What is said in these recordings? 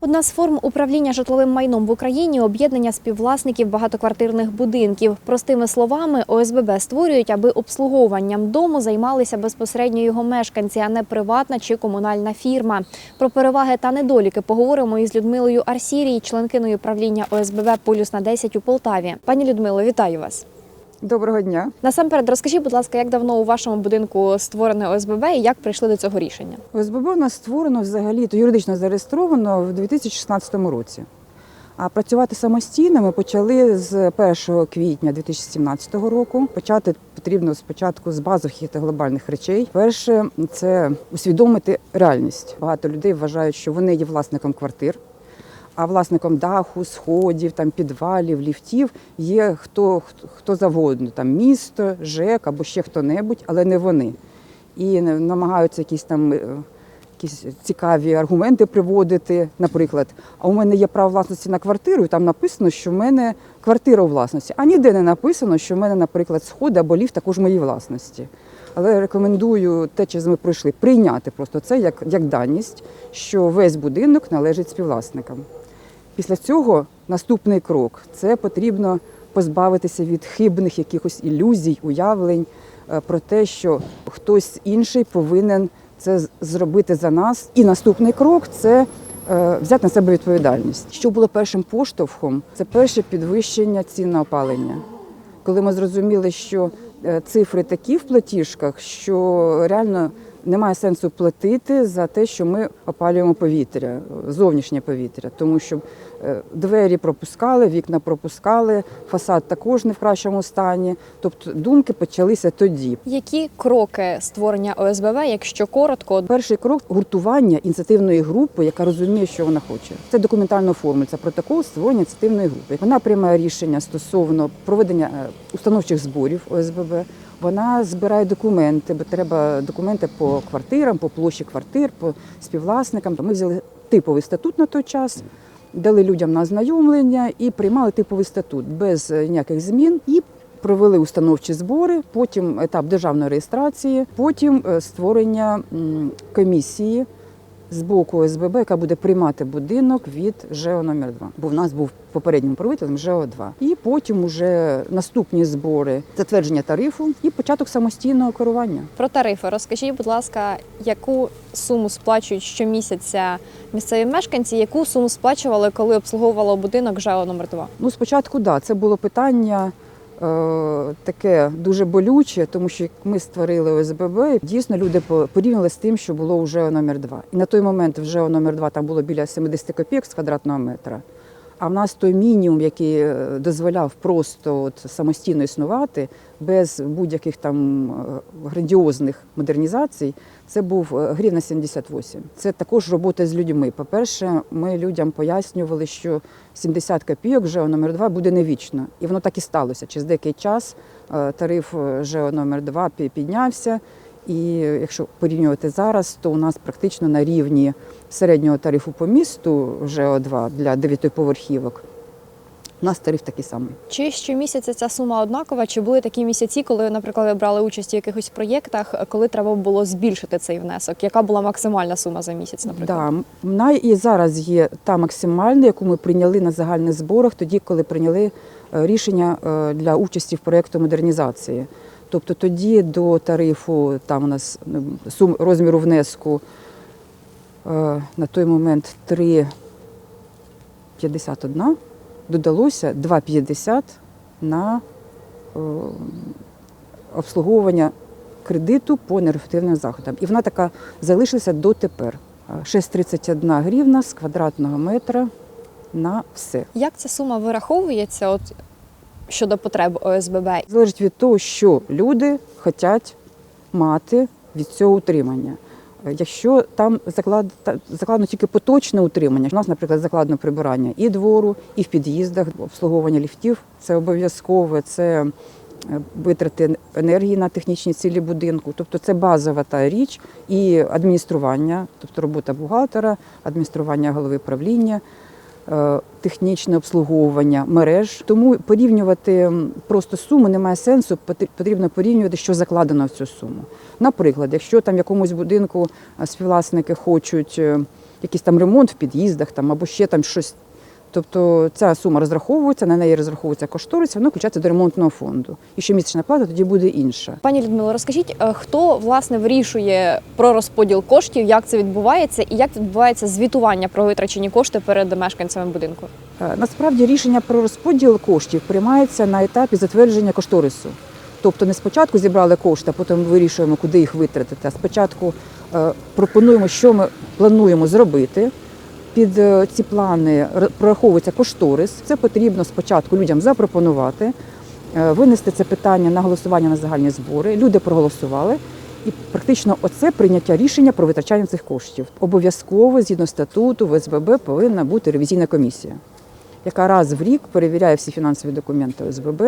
Одна з форм управління житловим майном в Україні об'єднання співвласників багатоквартирних будинків. Простими словами, ОСББ створюють, аби обслуговуванням дому займалися безпосередньо його мешканці, а не приватна чи комунальна фірма. Про переваги та недоліки поговоримо із Людмилою Арсірій, членкиною правління ОСББ Полюс на 10 у Полтаві. Пані Людмило, вітаю вас. Доброго дня. Насамперед, розкажіть, будь ласка, як давно у вашому будинку створене ОСББ і як прийшли до цього рішення? ОСББ у нас створено взагалі то юридично зареєстровано в 2016 році. А працювати самостійно ми почали з 1 квітня 2017 року. Почати потрібно спочатку з базових та глобальних речей. Перше це усвідомити реальність. Багато людей вважають, що вони є власником квартир. А власником даху, сходів, там підвалів, ліфтів є хто, хто, завгодно, там місто, ЖЕК або ще хто-небудь, але не вони. І намагаються якісь там е, якісь цікаві аргументи приводити. Наприклад, а у мене є право власності на квартиру, і там написано, що в мене квартира у власності. А ніде не написано, що в мене, наприклад, сходи або ліфт також мої власності. Але рекомендую те, що ми пройшли, прийняти просто це як, як даність, що весь будинок належить співвласникам. Після цього наступний крок це потрібно позбавитися від хибних якихось ілюзій, уявлень е, про те, що хтось інший повинен це зробити за нас. І наступний крок це е, взяти на себе відповідальність. Що було першим поштовхом? Це перше підвищення цін на опалення. Коли ми зрозуміли, що е, цифри такі в платіжках, що реально немає сенсу платити за те, що ми опалюємо повітря, зовнішнє повітря, тому що е, двері пропускали, вікна пропускали, фасад також не в кращому стані. Тобто думки почалися тоді. Які кроки створення ОСББ, якщо коротко, Перший крок гуртування ініціативної групи, яка розуміє, що вона хоче. Це документально оформлюється протокол створення ініціативної групи. Вона приймає рішення стосовно проведення е, установчих зборів ОСББ. Вона збирає документи, бо треба документи по квартирам, по площі квартир, по співвласникам. Ми взяли типовий статут на той час. Дали людям на ознайомлення і приймали типовий статут без е, ніяких змін і провели установчі збори, потім етап державної реєстрації, потім е, створення комісії з боку ОСББ, яка буде приймати будинок від ЖЕО номер 2 Бо в нас був попереднім правителем ЖЕО 2 І потім уже наступні збори, затвердження тарифу і початок самостійного керування. Про тарифи розкажіть, будь ласка, яку суму сплачують щомісяця місцеві мешканці, яку суму сплачували, коли обслуговувало будинок ЖЕО номер 2 Ну, спочатку, да, це було питання таке дуже болюче, тому що ми створили ОСББ, дійсно люди по- порівняли з тим, що було вже номер 2 І на той момент вже номер 2 там було біля 70 копійок з квадратного метра. А в нас той мінімум, який е, дозволяв просто от самостійно існувати без будь-яких там е, грандіозних модернізацій, це був е, гривна 78. Це також робота з людьми. По-перше, ми людям пояснювали, що 70 копійок ЖЕО номер 2 буде не вічно. І воно так і сталося. Через деякий час е, тариф е, ЖЕО номер 2 піднявся. І якщо порівнювати зараз, то у нас практично на рівні середнього тарифу по місту ЖЕО-2 для дев'ятиповерхівок. У нас тариф такий самий. Чи щомісяця ця сума однакова? Чи були такі місяці, коли, наприклад, ви брали участь у якихось проєктах, коли треба було збільшити цей внесок? Яка була максимальна сума за місяць, наприклад? Да, вона і зараз є та максимальна, яку ми прийняли на загальних зборах, тоді, коли прийняли е, рішення е, для участі в проєкту модернізації. Тобто тоді до тарифу там у нас сум розміру внеску е, на той момент 3,51, додалося 2,50 на е, обслуговування кредиту по неефективним заходам. І вона така залишилася дотепер. 6,31 гривна з квадратного метра на все. Як ця сума вираховується от, щодо потреб ОСББ? Залежить від того, що люди хочуть мати від цього утримання. Якщо там заклад, закладено тільки поточне утримання, у нас, наприклад, закладено прибирання і двору, і в під'їздах, обслуговування ліфтів, це обов'язкове, це е, витрати енергії на технічні цілі будинку. Тобто це базова та річ і адміністрування, тобто робота бухгалтера, адміністрування голови правління, технічне обслуговування мереж. Тому порівнювати просто суму немає сенсу. Потр- Потрібно порівнювати, що закладено в цю суму. Наприклад, якщо там в якомусь будинку е, співвласники хочуть е, якийсь там ремонт в під'їздах там, або ще там щось. Тобто ця сума розраховується, на неї розраховується кошторис, воно включається до ремонтного фонду. І щомісячна плата тоді буде інша. Пані Людмило, розкажіть, е, хто власне вирішує про розподіл коштів, як це відбувається, і як відбувається звітування про витрачені кошти перед мешканцями будинку? Е, Насправді рішення про розподіл коштів приймається на етапі затвердження кошторису. Тобто не спочатку зібрали кошти, а потім вирішуємо, куди їх витратити. А спочатку е, пропонуємо, що ми плануємо зробити. Під е, ці плани прораховується кошторис. Це потрібно спочатку людям запропонувати, е, винести це питання на голосування на загальні збори. Люди проголосували. І практично оце прийняття рішення про витрачання цих коштів. Обов'язково, згідно статуту, в СББ повинна бути ревізійна комісія, яка раз в рік перевіряє всі фінансові документи ОСББ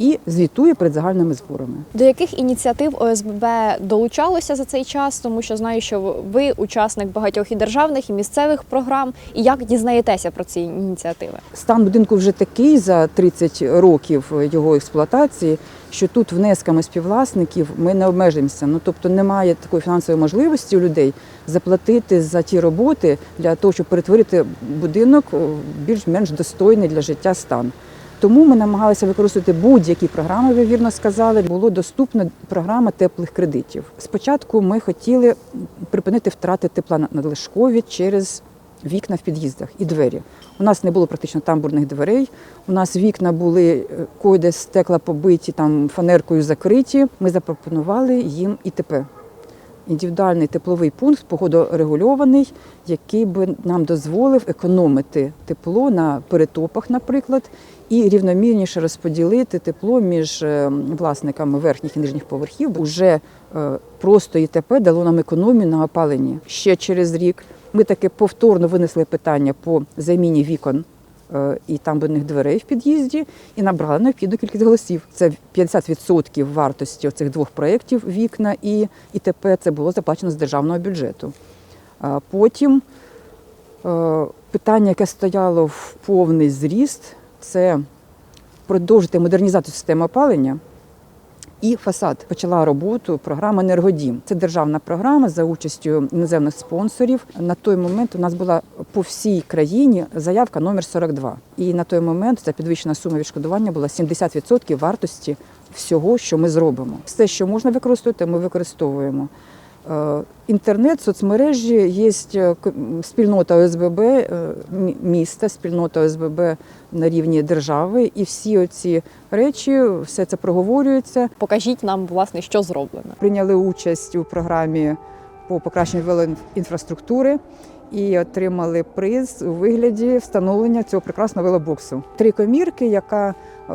і звітує перед загальними зборами. До яких ініціатив ОСББ долучалося за цей час? Тому що знаю, що ви учасник багатьох і державних, і місцевих програм. І як дізнаєтеся про ці ініціативи? Стан будинку вже такий за 30 років його експлуатації, що тут внесками співвласників ми не обмежимося. Ну тобто немає такої фінансової можливості у людей заплатити за ті роботи для того, щоб перетворити будинок в більш-менш достойний для життя стан. Тому ми намагалися використовувати будь-які програми, ви вірно сказали. Було доступна програма теплих кредитів. Спочатку ми хотіли припинити втрати тепла на надлишкові через вікна в під'їздах і двері. У нас не було практично тамбурних дверей. У нас вікна були е, койде стекла побиті, там фанеркою закриті. Ми запропонували їм ІТП. Індивідуальний тепловий пункт, погодорегульований, який би нам дозволив економити тепло на перетопах, наприклад, і рівномірніше розподілити тепло між е, власниками верхніх і нижніх поверхів. Уже е, просто ІТП дало нам економію на опаленні. Ще через рік ми таки повторно винесли питання по заміні вікон е, і них дверей в під'їзді і набрали необхідну кількість голосів. Це 50% вартості цих двох проєктів вікна і ІТП. Це було заплачено з державного бюджету. А Потім е, питання, яке стояло в повний зріст, це продовжити модернізацію системи опалення. І фасад почала роботу програма Енергодім. Це державна програма за участю іноземних спонсорів. На той момент у нас була по всій країні заявка номер 42. І на той момент ця підвищена сума відшкодування була 70% вартості всього, що ми зробимо. Все, що можна використовувати, ми використовуємо. Е, Інтернет, соцмережі, є е, спільнота ОСББ е, мі- міста, спільнота ОСББ на рівні держави, і всі оці речі, все це проговорюється. Покажіть нам, власне, що зроблено. Прийняли участь у програмі по покращенню велоінфраструктури і отримали приз у вигляді встановлення цього прекрасного велобоксу. Три комірки, яка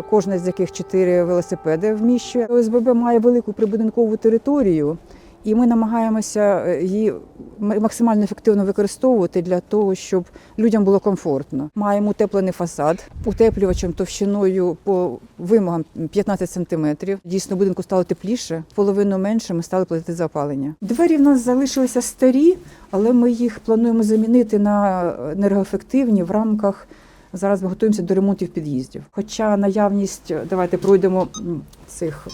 кожна з яких чотири велосипеди вміщує. ОСББ має велику прибудинкову територію. І ми намагаємося е, її максимально ефективно використовувати для того, щоб людям було комфортно. Маємо утеплений фасад утеплювачем товщиною по вимогам 15 сантиметрів. Дійсно, будинку стало тепліше, половину менше ми стали платити за опалення. Двері в нас залишилися старі, але ми їх плануємо замінити на енергоефективні в рамках. Зараз ми готуємося до ремонтів під'їздів. Хоча наявність, давайте пройдемо цих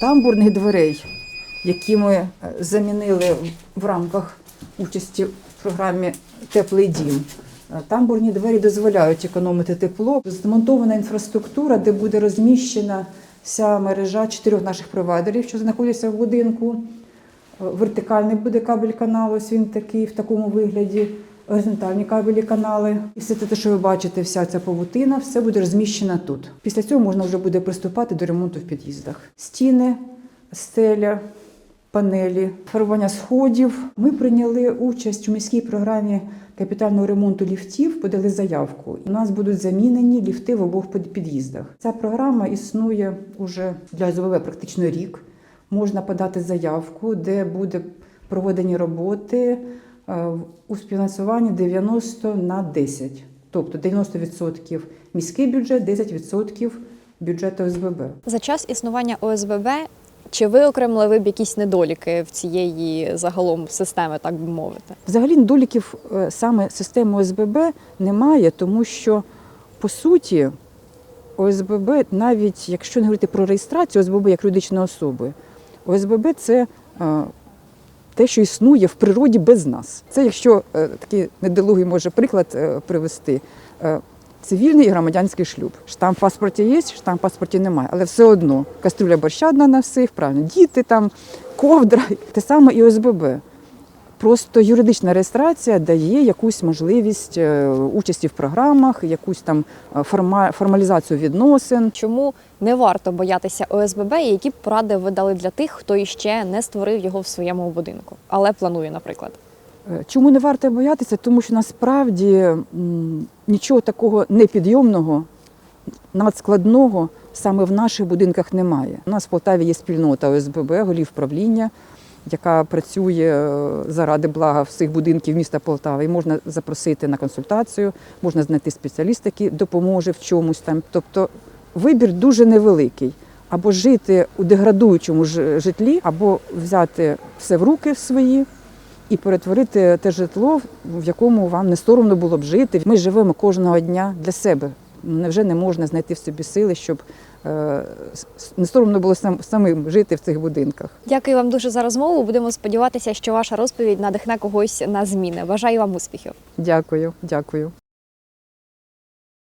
тамбурних дверей, які ми е, замінили в рамках участі в програмі Теплий дім. Е, Тамбурні двері дозволяють економити тепло. Змонтована інфраструктура, де буде розміщена вся мережа чотирьох наших провайдерів, що знаходяться в будинку. Е, Вертикальний буде кабель канал, ось він такий в такому вигляді. Горизонтальні кабелі канали. І все те, що ви бачите, вся ця павутина, все буде розміщена тут. Після цього можна вже буде приступати до ремонту в під'їздах. Стіни, стеля, панелі, фарбування сходів. Ми прийняли участь у міській програмі капітального ремонту ліфтів, подали заявку. У нас будуть замінені ліфти в обох під'їздах. Ця програма існує уже для ОСББ практично рік. Можна подати заявку, де буде проведені роботи е, у співфінансуванні 90 на 10. Тобто 90% міський бюджет, 10% бюджету ОСББ. За час існування ОСББ чи виокремили ви б якісь недоліки в цієї загалом системи, так би мовити? Взагалі недоліків е, саме системи ОСББ немає, тому що по суті ОСББ, навіть якщо не говорити про реєстрацію ОСББ як юридичної особи, ОСББ це е, те, що існує в природі без нас. Це якщо е, такий недолугий може приклад привести. Цивільний і громадянський шлюб. Штамп в паспорті є, штамп в паспорті немає. Але все одно кастрюля борща одна на всіх, правильно, діти там, ковдра. Те саме і ОСББ. Просто юридична реєстрація дає якусь можливість е, участі в програмах, якусь там е, формалізацію відносин. Чому не варто боятися ОСББ, і які поради ви дали для тих, хто іще не створив його в своєму будинку, але планує, наприклад? Е, Чому не варто боятися? Тому що насправді нічого такого непідйомного, надскладного саме в наших будинках немає. У нас в Полтаві є спільнота ОСББ, голів правління, яка працює е, заради блага всіх будинків міста Полтави. І можна запросити на консультацію, можна знайти спеціаліста, який допоможе в чомусь там. Тобто вибір дуже невеликий. Або жити у деградуючому житлі, або взяти все в руки свої і перетворити те житло, в якому вам не соромно було б жити. Ми живемо кожного дня для себе. Невже не можна знайти в собі сили, щоб е, не соромно було сам, самим жити в цих будинках? Дякую вам дуже за розмову. Будемо сподіватися, що ваша розповідь надихне когось на зміни. Бажаю вам успіхів. Дякую, дякую.